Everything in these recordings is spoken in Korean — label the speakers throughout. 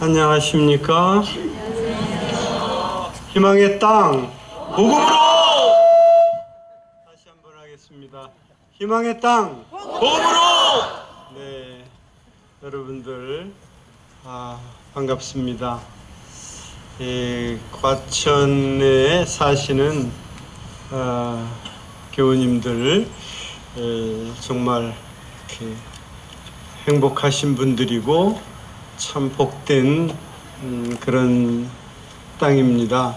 Speaker 1: 안녕하십니까? 희망의 땅 복음으로 다시 한번 하겠습니다. 희망의 땅 복음으로 네 여러분들 아, 반갑습니다. 예, 과천에 사시는 아, 교우님들 예, 정말 이렇게 행복하신 분들이고 참 복된 음, 그런 땅입니다.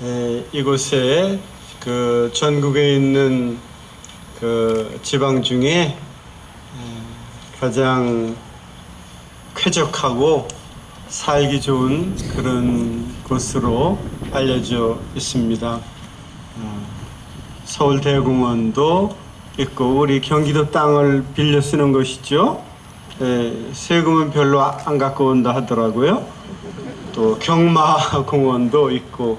Speaker 1: 에, 이곳에 그 전국에 있는 그 지방 중에 에, 가장 쾌적하고 살기 좋은 그런 곳으로 알려져 있습니다. 어, 서울대공원도 있고 우리 경기도 땅을 빌려 쓰는 것이죠. 예, 세금은 별로 아- 안 갖고 온다 하더라고요. 또 경마공원도 있고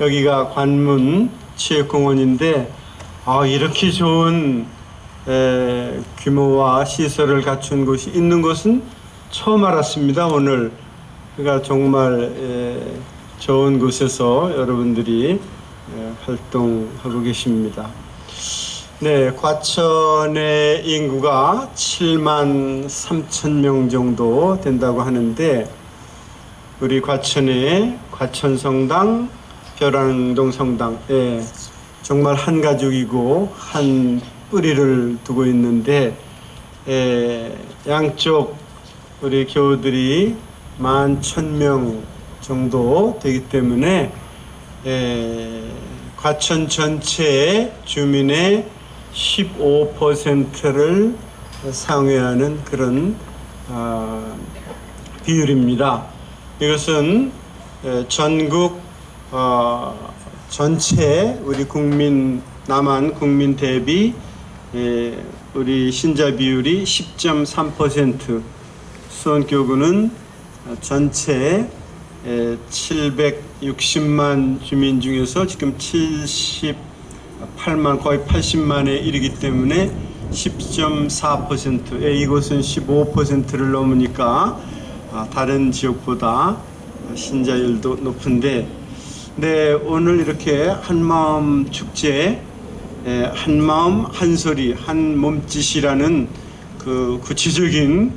Speaker 1: 여기가 관문 체육공원인데 아, 이렇게 좋은 에, 규모와 시설을 갖춘 곳이 있는 것은 처음 알았습니다. 오늘 그러니까 정말 에, 좋은 곳에서 여러분들이 에, 활동하고 계십니다. 네, 과천의 인구가 7만 3천 명 정도 된다고 하는데 우리 과천의 과천성당, 벼랑동 성당, 예, 정말 한 가족이고 한 뿌리를 두고 있는데 예, 양쪽 우리 교우들이 만 천 명 정도 되기 때문에 예, 과천 전체 주민의 15%를 상회하는 그런 아, 비율입니다. 이것은 에, 전국 어, 전체 우리 국민 남한 국민 대비 에, 우리 신자 비율이 10.3% 수원교구는 전체 에, 760만 주민 중에서 지금 78만 거의 80만에 이르기 때문에 10.4% 예, 이곳은 15%를 넘으니까 아, 다른 지역보다 신자율도 높은데 네 오늘 이렇게 한마음 축제 에, 한마음 한소리 한몸짓이라는 그 구체적인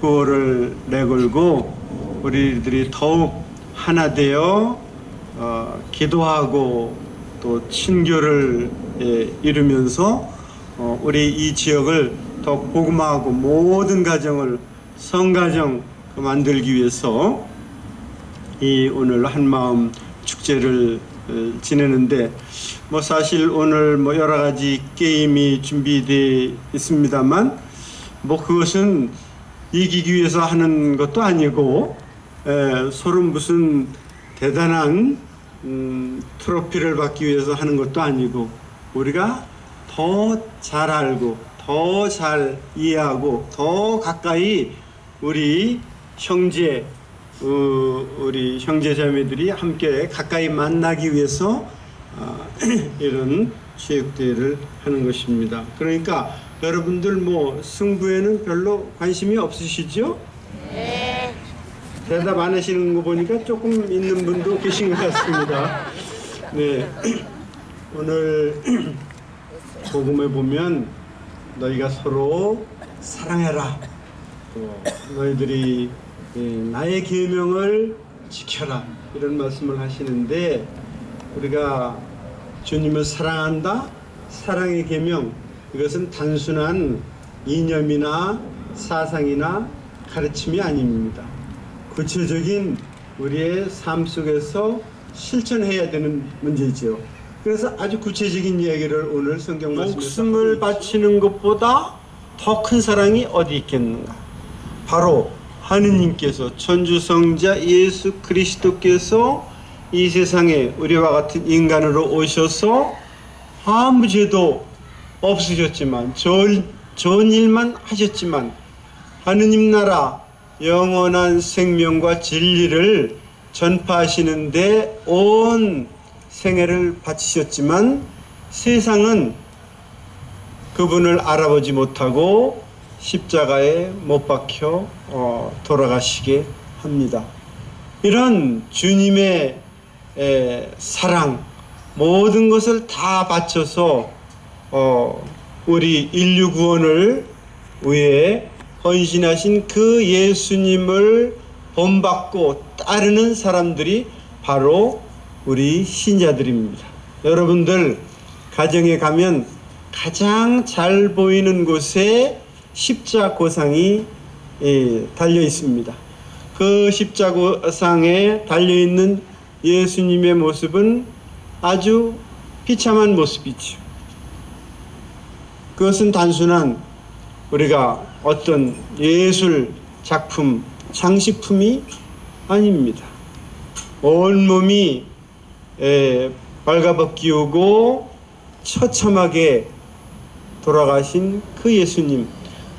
Speaker 1: 구호를 내걸고 우리들이 더욱 하나 되어 어, 기도하고 또 친교를 예, 이루면서 어, 우리 이 지역을 더 복음화하고 모든 가정을 성가정 그 만들기 위해서 이 오늘 한마음 축제를 어, 지내는데 뭐 사실 오늘 뭐 여러 가지 게임이 준비되어 있습니다만 뭐 그것은 이기기 위해서 하는 것도 아니고 에, 서로 무슨 대단한 음, 트로피를 받기 위해서 하는 것도 아니고 우리가 더 잘 알고 더 잘 이해하고 더 가까이 우리 형제 어, 우리 형제 자매들이 함께 가까이 만나기 위해서 아, 이런 체육대회를 하는 것입니다. 그러니까 여러분들 뭐 승부에는 별로 관심이 없으시죠? 대답 안 하시는 거 보니까 조금 있는 분도 계신 것 같습니다. 네. 오늘 복음에 보면 너희가 서로 사랑해라. 또 너희들이 예, 나의 계명을 지켜라. 이런 말씀을 하시는데 우리가 주님을 사랑한다. 사랑의 계명 이것은 단순한 이념이나 사상이나 가르침이 아닙니다. 구체적인 우리의 삶 속에서 실천해야 되는 문제죠. 그래서 아주 구체적인 이야기를 오늘 성경 말씀에서 목숨을 바치는 것보다 더 큰 사랑이 어디 있겠는가? 바로 하느님께서 천주성자 예수 그리스도께서 이 세상에 우리와 같은 인간으로 오셔서 아무 죄도 없으셨지만 좋은, 좋은 일만 하셨지만 하느님 나라 영원한 생명과 진리를 전파하시는데 온 생애를 바치셨지만 세상은 그분을 알아보지 못하고 십자가에 못 박혀 어, 돌아가시게 합니다. 이런 주님의 에, 사랑 모든 것을 다 바쳐서 어, 우리 인류 구원을 위해 헌신하신 그 예수님을 본받고 따르는 사람들이 바로 우리 신자들입니다. 여러분들 가정에 가면 가장 잘 보이는 곳에 십자고상이 예, 달려 있습니다. 그 십자고상에 달려 있는 예수님의 모습은 아주 비참한 모습이죠. 그것은 단순한 우리가 어떤 예술 작품, 장식품이 아닙니다. 온몸이 에, 발가벗기우고 처참하게 돌아가신 그 예수님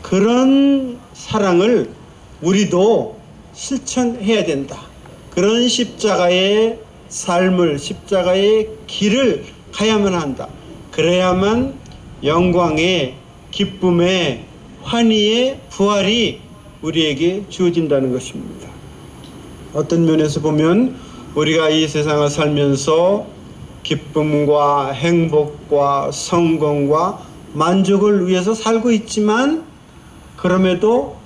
Speaker 1: 그런 사랑을 우리도 실천해야 된다. 그런 십자가의 삶을 십자가의 길을 가야만 한다. 그래야만 영광의 기쁨의 환희의 부활이 우리에게 주어진다는 것입니다. 어떤 면에서 보면 우리가 이 세상을 살면서 기쁨과 행복과 성공과 만족을 위해서 살고 있지만 그럼에도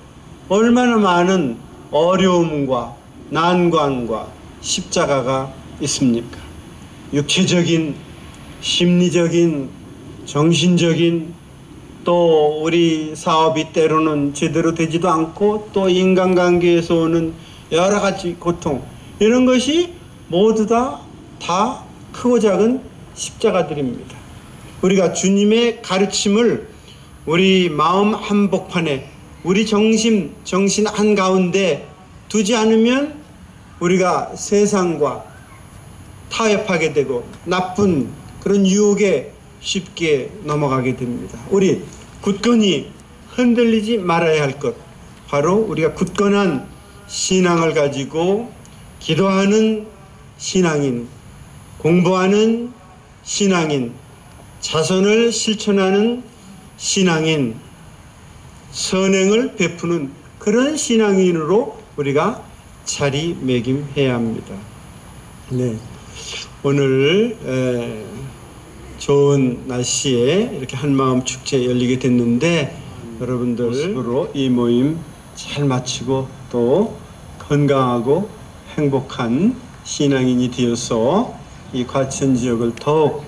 Speaker 1: 얼마나 많은 어려움과 난관과 십자가가 있습니까? 육체적인, 심리적인, 정신적인 또 우리 사업이 때로는 제대로 되지도 않고 또 인간관계에서 오는 여러 가지 고통 이런 것이 모두 다, 다 크고 작은 십자가들입니다. 우리가 주님의 가르침을 우리 마음 한복판에 우리 정신, 정신 한가운데 두지 않으면 우리가 세상과 타협하게 되고 나쁜 그런 유혹에 쉽게 넘어가게 됩니다. 우리 굳건히 흔들리지 말아야 할 것. 바로 우리가 굳건한 신앙을 가지고 기도하는 신앙인, 공부하는 신앙인, 자선을 실천하는 신앙인, 선행을 베푸는 그런 신앙인으로 우리가 자리매김해야 합니다. 네. 오늘 에, 좋은 날씨에 이렇게 한마음 축제 열리게 됐는데 여러분들 모습으로 이 모임 잘 마치고 또 건강하고 행복한 신앙인이 되어서 이 과천 지역을 더욱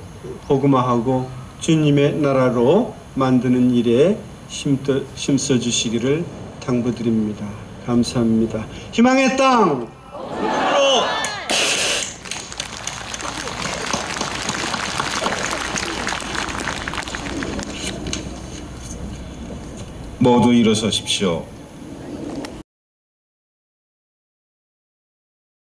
Speaker 1: 복음화하고 주님의 나라로 만드는 일에 힘써, 주시기를 당부드립니다. 감사합니다. 희망의 땅!
Speaker 2: 모두 일어서십시오.